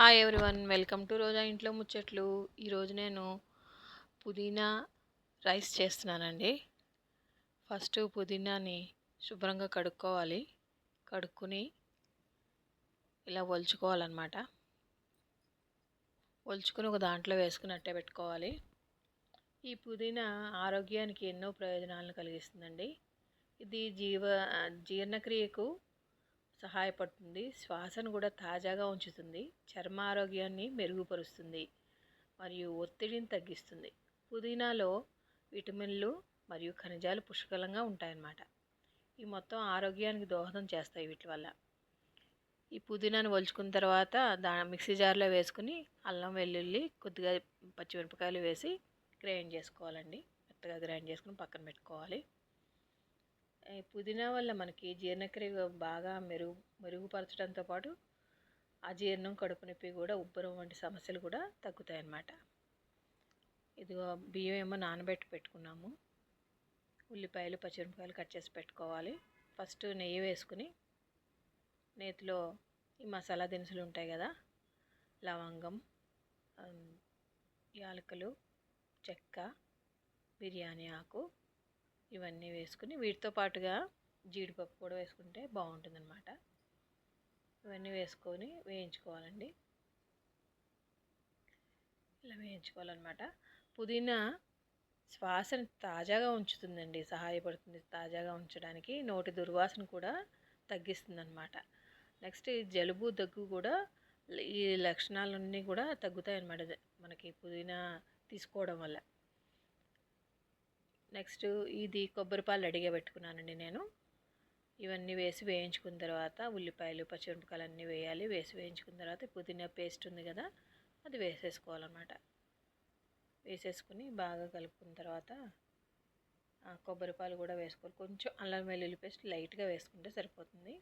Hi everyone welcome to Roja ఇంట్లో ముచ్చట్లు ఈరోజు నేను పుదీనా రైస్ చేస్తున్నానండి. ఫస్ట్ పుదీనాని శుభ్రంగా కడుక్కోవాలి. కడుక్కుని ఇలా ఒలుచుకోవాలన్నమాట. ఒలుచుకుని ఒక దాంట్లో వేసుకున్నట్టే పెట్టుకోవాలి. ఈ పుదీనా ఆరోగ్యానికి ఎన్నో ప్రయోజనాలను కలిగిస్తుందండి. ఇది జీవ జీర్ణక్రియకు సహాయపడుతుంది. శ్వాసను కూడా తాజాగా ఉంచుతుంది. చర్మ ఆరోగ్యాన్ని మెరుగుపరుస్తుంది మరియు ఒత్తిడిని తగ్గిస్తుంది. పుదీనాలో విటమిన్లు మరియు ఖనిజాలు పుష్కలంగా ఉంటాయన్నమాట. ఈ మొత్తం ఆరోగ్యానికి దోహదం చేస్తాయి వీటి వల్ల. ఈ పుదీనాను వలుచుకున్న తర్వాత దా మిక్సీ జార్లో వేసుకుని అల్లం వెల్లుల్లి కొద్దిగా పచ్చిమిరపకాయలు వేసి గ్రైండ్ చేసుకోవాలండి. మెత్తగా గ్రైండ్ చేసుకుని పక్కన పెట్టుకోవాలి. పుదీనా వల్ల మనకి జీర్ణక్రియ బాగా మెరుగు మెరుగుపరచడంతో పాటు అజీర్ణం కడుపు నొప్పి కూడా ఉబ్బరం వంటి సమస్యలు కూడా తగ్గుతాయి అన్నమాట ఇదిగో బియ్యం ఏమో నానబెట్టి పెట్టుకున్నాము. ఉల్లిపాయలు పచ్చిమిరపకాయలు కట్ చేసి పెట్టుకోవాలి. ఫస్ట్ నెయ్యి వేసుకుని నేతిలో ఈ మసాలా దినుసులు ఉంటాయి కదా లవంగం యాలకులు చెక్క బిర్యానీ ఆకు ఇవన్నీ వేసుకుని వీటితో పాటుగా జీడిపప్పు కూడా వేసుకుంటే బాగుంటుందన్నమాట. ఇవన్నీ వేసుకొని వేయించుకోవాలండి. ఇలా వేయించుకోవాలన్నమాట. పుదీనా శ్వాసను తాజాగా ఉంచుతుందండి సహాయపడుతుంది తాజాగా ఉంచడానికి. నోటి దుర్వాసన కూడా తగ్గిస్తుందన్నమాట. నెక్స్ట్ జలుబు దగ్గు కూడా ఈ లక్షణాలన్నీ కూడా తగ్గుతాయి అన్నమాట మనకి పుదీనా తీసుకోవడం వల్ల. నెక్స్ట్ ఇది కొబ్బరి పాలు రెడీగా పెట్టుకున్నానండి నేను. ఇవన్నీ వేసి వేయించుకున్న తర్వాత ఉల్లిపాయలు పచ్చిమిరపకాయలు అన్నీ వేయాలి. వేసి వేయించుకున్న తర్వాత పుదీనా పేస్ట్ ఉంది కదా అది వేసేసుకోవాలన్నమాట. వేసేసుకుని బాగా కలుపుకున్న తర్వాత కొబ్బరి పాలు కూడా వేసుకోవాలి. కొంచెం అల్లం వెల్లుల్లి పేస్ట్ లైట్గా వేసుకుంటే సరిపోతుంది.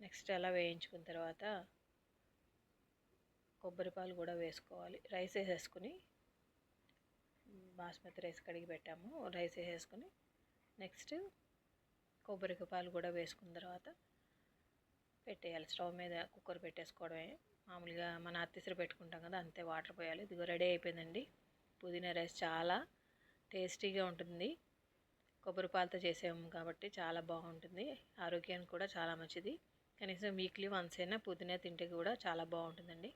నెక్స్ట్ అలా వేయించుకున్న తర్వాత కొబ్బరి పాలు కూడా వేసుకోవాలి. రైస్ వేసేసుకుని బాస్మతి రైస్ కడిగి పెట్టాము. రైస్ వేసేసుకొని నెక్స్ట్ కొబ్బరి పాలు కూడా వేసుకున్న తర్వాత పెట్టేయాలి. స్టవ్ మీద కుక్కర్ పెట్టేసుకోవడమే. మామూలుగా మన అత్తిసరి పెట్టుకుంటాం కదా అంతే వాటర్ పోయాలి. ఇదిగో రెడీ అయిపోయిందండి. పుదీనా రైస్ చాలా టేస్టీగా ఉంటుంది. కొబ్బరి పాలతో చేసాము కాబట్టి చాలా బాగుంటుంది. ఆరోగ్యానికి కూడా చాలా మంచిది. కనీసం వీక్లీ వన్స్ అయినా పుదీనా తింటే కూడా చాలా బాగుంటుందండి.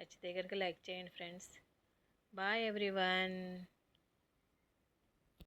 నచ్చితే కనుక లైక్ చేయండి ఫ్రెండ్స్. Bye everyone